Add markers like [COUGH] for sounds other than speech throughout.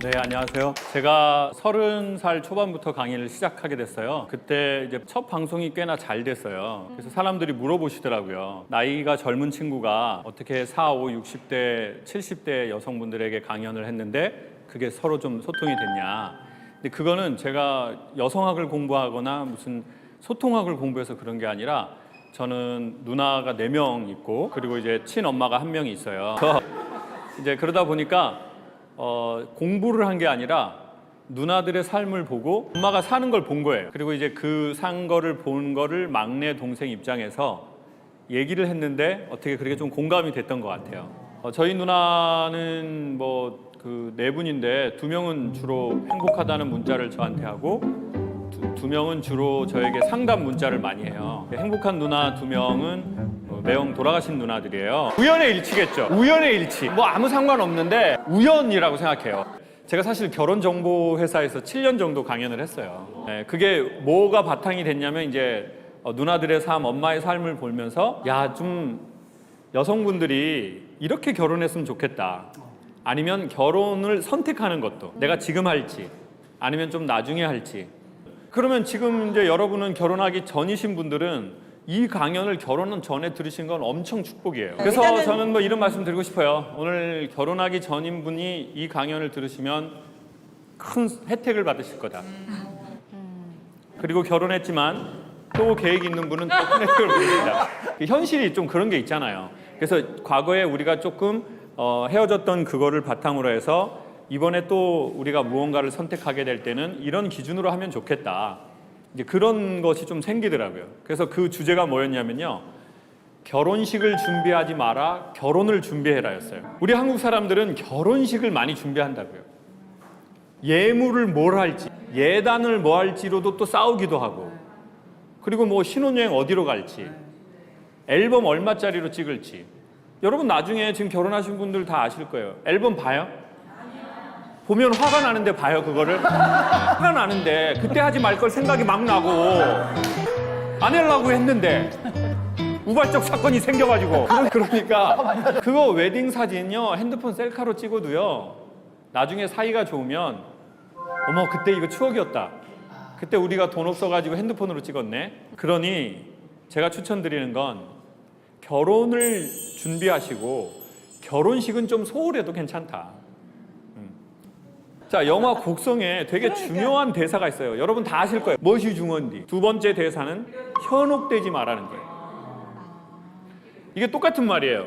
네, 안녕하세요. 제가 서른 살 초반부터 강의를 시작하게 됐어요. 그때 이제 첫 방송이 꽤나 잘 됐어요. 그래서 사람들이 물어보시더라고요. 나이가 젊은 친구가 어떻게 4, 5, 60대, 70대 여성분들에게 강연을 했는데 그게 서로 좀 소통이 됐냐. 근데 그거는 제가 여성학을 공부하거나 무슨 소통학을 공부해서 그런 게 아니라 저는 누나가 네 명 있고 그리고 이제 친엄마가 한 명이 있어요. [LAUGHS] 이제 그러다 보니까 어, 공부를 한 게 아니라 누나들의 삶을 보고 엄마가 사는 걸 본 거예요. 그리고 이제 그 산 거를 본 거를 막내 동생 입장에서 얘기를 했는데 어떻게 그렇게 좀 공감이 됐던 것 같아요. 어, 저희 누나는 뭐 그 네 분인데 두 명은 주로 행복하다는 문자를 저한테 하고 두, 두 명은 주로 저에게 상담 문자를 많이 해요. 행복한 누나 두 명은 어, 매형 돌아가신 누나들이에요. 우연의 일치겠죠. 우연의 일치. 뭐 아무 상관없는데 우연이라고 생각해요. 제가 사실 결혼 정보 회사에서 7년 정도 강연을 했어요. 네, 그게 뭐가 바탕이 됐냐면 이제 어, 누나들의 삶, 엄마의 삶을 보면서 야 좀 여성분들이 이렇게 결혼했으면 좋겠다. 아니면 결혼을 선택하는 것도 내가 지금 할지 아니면 좀 나중에 할지 그러면 지금 이제 여러분은 결혼하기 전이신 분들은 이 강연을 결혼은 전에 들으신 건 엄청 축복이에요. 그래서 일단은- 저는 뭐 이런 말씀 드리고 싶어요. 오늘 결혼하기 전인 분이 이 강연을 들으시면 큰 혜택을 받으실 거다. 그리고 결혼했지만 또 계획 있는 분은 또 큰 혜택을 받습니다. 현실이 좀 그런 게 있잖아요. 그래서 과거에 우리가 조금 어, 헤어졌던 그거를 바탕으로 해서 이번에 또 우리가 무언가를 선택하게 될 때는 이런 기준으로 하면 좋겠다. 이제 그런 것이 좀 생기더라고요. 그래서 그 주제가 뭐였냐면요. 결혼식을 준비하지 마라, 결혼을 준비해라였어요. 우리 한국 사람들은 결혼식을 많이 준비한다고요. 예물을 뭘 할지, 예단을 뭐 할지로도 또 싸우기도 하고, 그리고 뭐 신혼여행 어디로 갈지, 앨범 얼마짜리로 찍을지. 여러분 나중에 지금 결혼하신 분들 다 아실 거예요. 앨범 봐요? 보면 화가 나는데 봐요 그거를? 화가 나는데. 그때 하지 말 걸 생각이 막 나고. 안 하려고 했는데 우발적 사건이 생겨가지고. 그러니까 그거 웨딩 사진요 핸드폰 셀카로 찍어도요 나중에 사이가 좋으면 어머 그때 이거 추억이었다. 그때 우리가 돈 없어가지고 핸드폰으로 찍었네. 그러니 제가 추천드리는 건 결혼을 준비하시고 결혼식은 좀 소홀해도 괜찮다 자, 영화 곡성에 되게 중요한 대사가 있어요. 여러분 다 아실 거예요. 무엇이 중요한지. 두 번째 대사는 현혹되지 말라는 거예요. 이게 똑같은 말이에요.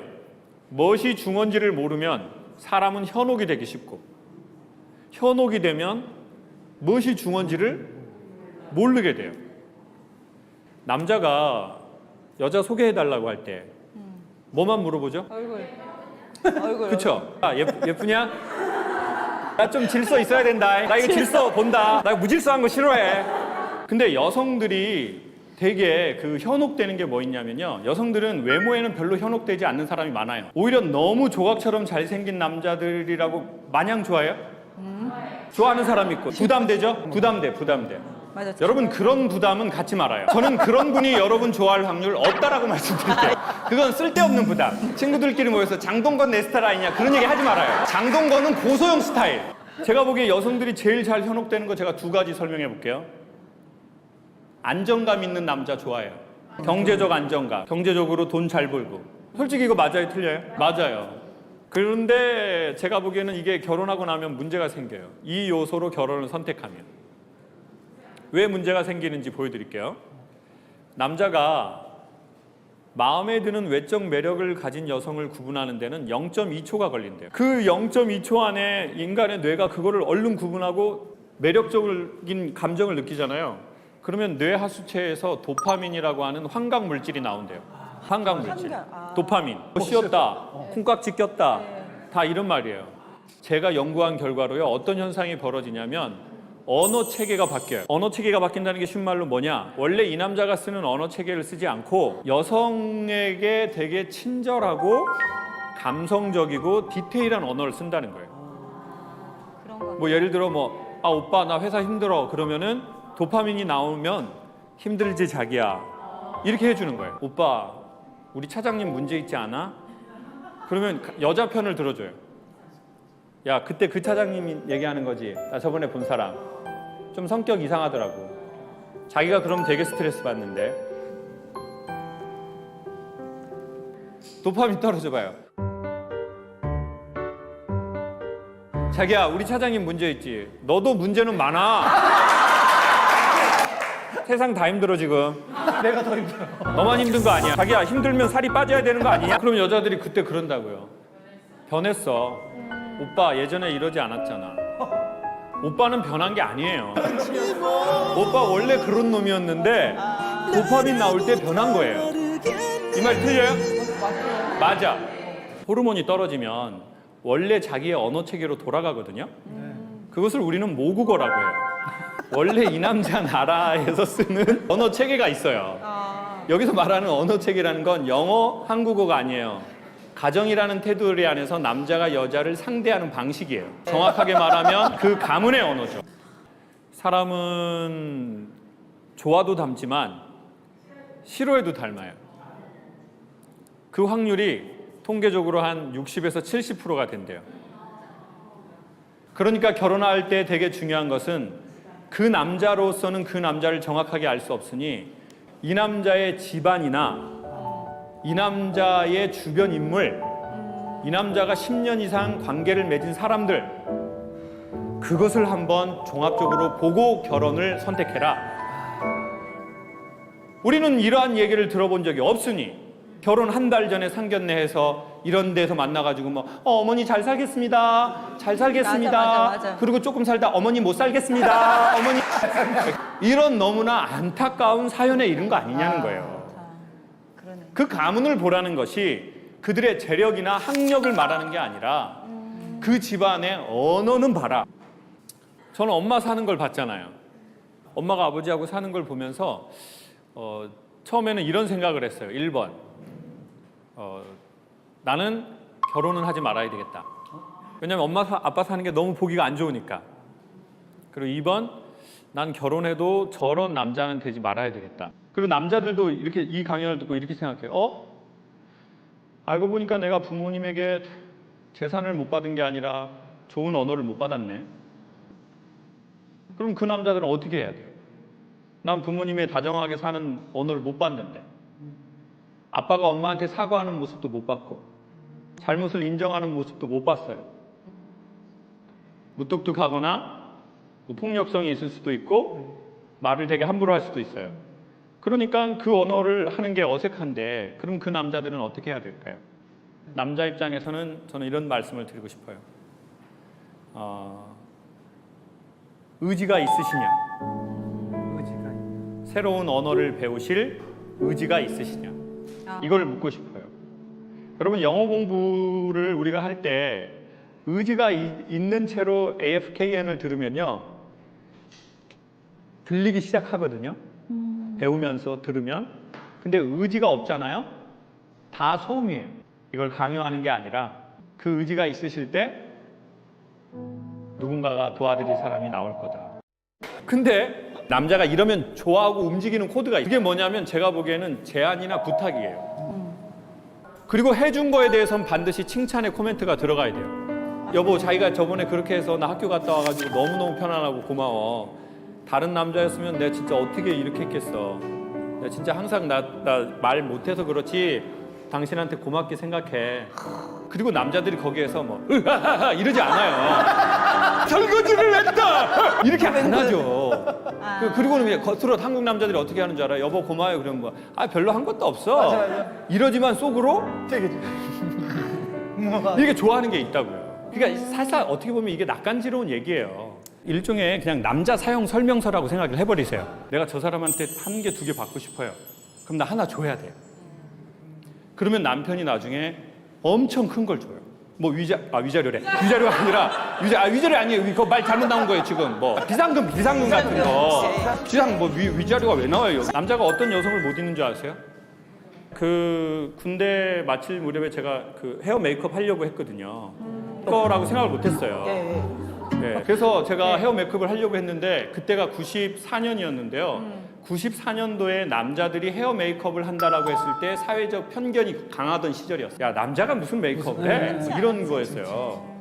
무엇이 중요한지를 모르면 사람은 현혹이 되기 쉽고 현혹이 되면 무엇이 중요한지를 모르게 돼요. 남자가 여자 소개해 달라고 할 때 뭐만 물어보죠? 얼굴. [LAUGHS] 얼굴. 그쵸? 아, 예, 예쁘냐? 나 좀 질서 있어야 된다. 나 이거 질서 본다. 나 무질서한 거 싫어해. 근데 여성들이 되게 그 현혹되는 게 뭐 있냐면요. 여성들은 외모에는 별로 현혹되지 않는 사람이 많아요. 오히려 너무 조각처럼 잘생긴 남자들이라고 마냥 좋아해요? 좋아하는 사람 있고 부담되죠? 부담돼, 부담돼. 맞아. 여러분 그런 부담은 갖지 말아요. 저는 그런 분이 여러분 좋아할 확률 없다라고 [LAUGHS] 말씀드릴게요. 그건 쓸데없는 부담. 친구들끼리 모여서 장동건 내 스타일 아니냐 그런 얘기 하지 말아요. 장동건은 고소영 스타일. 제가 보기에 여성들이 제일 잘 현혹되는 거 제가 두 가지 설명해 볼게요. 안정감 있는 남자 좋아해요. 경제적 안정감, 경제적으로 돈 잘 벌고. 솔직히 이거 맞아요, 틀려요? 맞아요. 그런데 제가 보기에는 이게 결혼하고 나면 문제가 생겨요. 이 요소로 결혼을 선택하면. 왜 문제가 생기는지 보여드릴게요. 남자가 마음에 드는 외적 매력을 가진 여성을 구분하는 데는 0.2초가 걸린대요. 그 0.2초 안에 인간의 뇌가 그거를 얼른 구분하고 매력적인 감정을 느끼잖아요. 그러면 뇌 하수체에서 도파민이라고 하는 환각 물질이 나온대요. 환각 물질. 아. 도파민. 쉬었다. 콩깍지 꼈다. 다 이런 말이에요. 제가 연구한 결과로요. 어떤 현상이 벌어지냐면 언어 체계가 바뀌어요. 언어 체계가 바뀐다는 게 쉬운 말로 뭐냐? 원래 이 남자가 쓰는 언어 체계를 쓰지 않고 여성에게 되게 친절하고 감성적이고 디테일한 언어를 쓴다는 거예요. 그런 거. 뭐 예를 들어 뭐 아 오빠 나 회사 힘들어 그러면은 도파민이 나오면 힘들지 자기야 이렇게 해주는 거예요. 오빠 우리 차장님 문제 있지 않아? 그러면 여자 편을 들어줘요. 야 그때 그 차장님이 얘기하는 거지. 나 저번에 본 사람 좀 성격 이상하더라고. 자기가 그럼 되게 스트레스 받는데 도파민 떨어져 봐요. 자기야 우리 차장님 문제 있지. 너도 문제는 많아. 세상 다 힘들어 지금. 내가 더 힘들어. 너만 힘든 거 아니야. 자기야 힘들면 살이 빠져야 되는 거 아니냐? 그럼 여자들이 그때 그런다고요. 변했어. 오빠 예전에 이러지 않았잖아. 오빠는 변한 게 아니에요. 오빠 원래 그런 놈이었는데 도파민 나올 때 변한 거예요. 이 말 틀려요? 맞아. 호르몬이 떨어지면 원래 자기의 언어 체계로 돌아가거든요. 그것을 우리는 모국어라고 해요. 원래 이 남자 나라에서 쓰는 언어 체계가 있어요. 아, 여기서 말하는 언어 체계라는 건 영어, 한국어가 아니에요. 가정이라는 테두리 안에서 남자가 여자를 상대하는 방식이에요. 정확하게 말하면 그 가문의 언어죠. 사람은 좋아도 닮지만 싫어해도 닮아요. 그 확률이 통계적으로 한 60에서 70%가 된대요. 그러니까 결혼할 때 되게 중요한 것은 그 남자로서는 그 남자를 정확하게 알 수 없으니 이 남자의 집안이나 이 남자의 주변 인물, 이 남자가 10년 이상 관계를 맺은 사람들, 그것을 한번 종합적으로 보고 결혼을 선택해라. 우리는 이러한 얘기를 들어본 적이 없으니 결혼 한 달 전에 상견례해서 이런 데서 만나가지고 뭐 어, 머니잘 살겠습니다, 잘 살겠습니다. 맞아, 맞아, 맞아. 그리고 조금 살다 어머니 못 살겠습니다, 어머니 [LAUGHS] 이런 너무나 안타까운 사연에 이른 거 아니냐는 거예요. 그 가문을 보라는 것이 그들의 재력이나 학력을 말하는 게 아니라 그 집안의 언어는 봐라. 저는 엄마 사는 걸 봤잖아요. 엄마가 아버지하고 사는 걸 보면서 어, 처음에는 이런 생각을 했어요. 1번. 어, 나는 결혼은 하지 말아야 되겠다. 왜냐면 엄마 사- 아빠 사는 게 너무 보기가 안 좋으니까. 그리고 2번. 난 결혼해도 저런 남자는 되지 말아야 되겠다. 그리고 남자들도 이렇게 이 강연을 듣고 이렇게 생각해요. 어? 알고 보니까 내가 부모님에게 재산을 못 받은 게 아니라 좋은 언어를 못 받았네. 그럼 그 남자들은 어떻게 해야 돼요? 난 부모님의 다정하게 사는 언어를 못 봤는데 아빠가 엄마한테 사과하는 모습도 못 봤고 잘못을 인정하는 모습도 못 봤어요. 무뚝뚝하거나 뭐 폭력성이 있을 수도 있고 말을 되게 함부로 할 수도 있어요. 그러니까 그 언어를 하는 게 어색한데 그럼 그 남자들은 어떻게 해야 될까요? 남자 입장에서는 저는 이런 말씀을 드리고 싶어요. 어, 의지가 있으시냐? 의지가. 새로운 언어를 배우실 의지가 있으시냐? 아. 이걸 묻고 싶어요. 여러분 영어 공부를 우리가 할 때 의지가 이- 있는 채로 AFKN을 들으면요 들리기 시작하거든요. 배우면서 들으면 근데 의지가 없잖아요. 다 소음이에요. 이걸 강요하는 게 아니라 그 의지가 있으실 때 누군가가 도와드릴 사람이 나올 거다. 근데 남자가 이러면 좋아하고 움직이는 코드가 있어요. 그게 뭐냐면 제가 보기에는 제안이나 부탁이에요. 그리고 해준 거에 대해서는 반드시 칭찬의 코멘트가 들어가야 돼요. 여보, 자기가 저번에 그렇게 해서 나 학교 갔다 와가지고 너무너무 편안하고 고마워. 다른 남자였으면 내가 진짜 어떻게 이렇게 했겠어. 내가 진짜 항상 나 말 못해서 그렇지 당신한테 고맙게 생각해. 그리고 남자들이 거기에서 뭐 으하하하 이러지 않아요. [LAUGHS] 설거지를 했다. 이렇게 안 하죠. 아. 그- 그리고는 그냥 겉으로 한국 남자들이 어떻게 하는 줄 알아요? 여보 고마워요. 그러면 뭐, 아 별로 한 것도 없어. 이러지만 속으로 되게. 뭐, 이게 [LAUGHS] 좋아하는 게 있다고요. 그러니까 살살 어떻게 보면 이게 낯간지러운 얘기예요. 일종의 그냥 남자 사용 설명서라고 생각을 해버리세요. 내가 저 사람한테 한 개 두 개 받고 싶어요. 그럼 나 하나 줘야 돼요. 그러면 남편이 나중에 엄청 큰 걸 줘요. 뭐 위자 아 위자료래 위자료가 아니라 위자 아 위자료 아니에요 그거 말 잘못 나온 거예요 지금 뭐 비상금 비상금 같은 거 비상 뭐 위, 위자료가 왜 나와요 남자가 어떤 여성을 못 잊는 줄 아세요? 그 군대 마칠 무렵에 제가 그 헤어 메이크업 하려고 했거든요. 거라고 생각을 못 했어요. 네, 그래서 제가 헤어 메이크업을 하려고 했는데 그때가 94년이었는데요. 94년도에 남자들이 헤어 메이크업을 한다라고 했을 때 사회적 편견이 강하던 시절이었어요. 야 남자가 무슨 메이크업을 해? 뭐 이런 거였어요.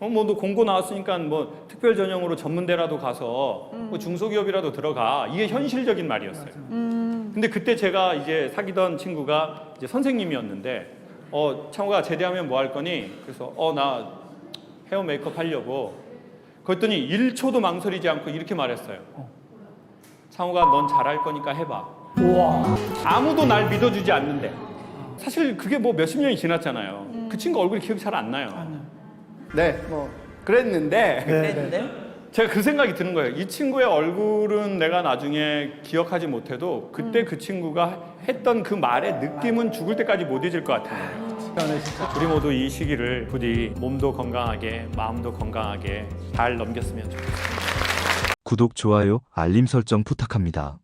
어, 뭐너 공고 나왔으니까 뭐 특별 전형으로 전문대라도 가서 뭐 중소기업이라도 들어가. 이게 현실적인 말이었어요. 근데 그때 제가 이제 사귀던 친구가 이제 선생님이었는데 어 창호가 제대하면 뭐 할 거니? 그래서 어 나 헤어 메이크업 하려고. 그랬더니 1초도 망설이지 않고 이렇게 말했어요. 창호가 넌 잘할 거니까 해봐. 우와. 아무도 날 믿어주지 않는데 사실 그게 뭐 몇십 년이 지났잖아요. 그 친구 얼굴이 기억이 잘 안 나요. 네, 뭐 그랬는데 네. 제가 그 생각이 드는 거예요. 이 친구의 얼굴은 내가 나중에 기억하지 못해도 그때 그 친구가 했던 그 말의 느낌은 죽을 때까지 못 잊을 것 같아요. 우리 모두 이 시기를 부디 몸도 건강하게 마음도 건강하게 잘 넘겼으면 좋겠습니다. 구독, 좋아요, 알림 설정 부탁합니다.